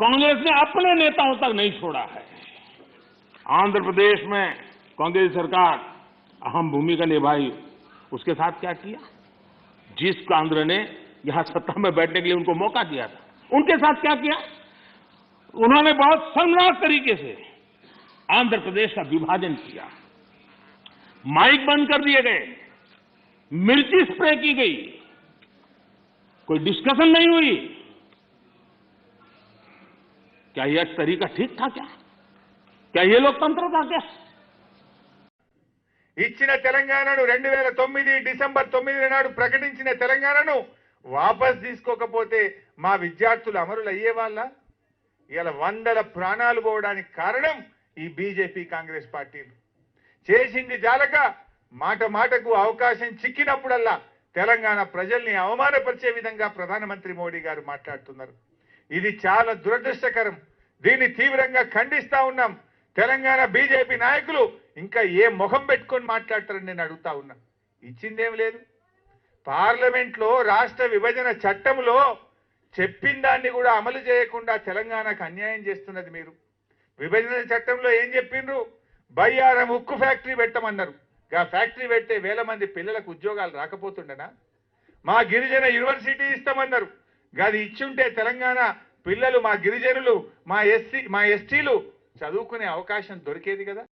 कांग्रेस ने अपने नेताओं तक नहीं छोड़ा है। आंध्र प्रदेश में कांग्रेस सरकार अहम भूमिका निभाई। उसके साथ क्या किया? जिस केंद्र ने यहाँ सत्ता में बैठने के लिए उनको मौका दिया था, उनके साथ क्या किया? उन्होंने बहुत शर्मनाक तरीके से आंध्र प्रदेश का विभाजन किया। माइक बंद कर दिए गए। मिर्ची स्प्रे की गई। कोई डिस्कशन नहीं हुई। क्या यह तरीका ठीक था क्या क्या ये लोकतंत्र था क्या ఇచ్చిన తెలంగాణను రెండు వేల తొమ్మిది డిసెంబర్ తొమ్మిది నాడు ప్రకటించిన తెలంగాణను వాపస్ తీసుకోకపోతే మా విద్యార్థులు అమరులు అయ్యే వాళ్ళ ఇలా వందల ప్రాణాలు పోవడానికి కారణం ఈ బీజేపీ కాంగ్రెస్ పార్టీలు చేసింది జాలక మాట మాటకు అవకాశం చిక్కినప్పుడల్లా తెలంగాణ ప్రజల్ని అవమానపరిచే విధంగా ప్రధానమంత్రి మోడీ గారు మాట్లాడుతున్నారు ఇది చాలా దురదృష్టకరం. దీన్ని తీవ్రంగా ఖండిస్తా ఉన్నాం. తెలంగాణ బీజేపీ నాయకులు ఇంకా ఏ ముఖం పెట్టుకొని మాట్లాడతారని నేను అడుగుతా ఉన్నా. ఇచ్చిందేం లేదు. పార్లమెంట్లో రాష్ట్ర విభజన చట్టంలో చెప్పిన దాన్ని కూడా అమలు చేయకుండా తెలంగాణకు అన్యాయం చేస్తున్నది మీరు. విభజన చట్టంలో ఏం చెప్పిండ్రు బయ్యారం ఉక్కు ఫ్యాక్టరీ పెట్టమన్నారు. ఆ ఫ్యాక్టరీ పెడితే వేల మంది పిల్లలకు ఉద్యోగాలు రాకపోతుండనా? మా గిరిజన యూనివర్సిటీ ఇస్తామన్నారు. గది ఇచ్చుంటే తెలంగాణ పిల్లలు మా గిరిజనులు మా ఎస్సీ మా ఎస్టీలు చదువుకునే అవకాశం దొరికేది కదా?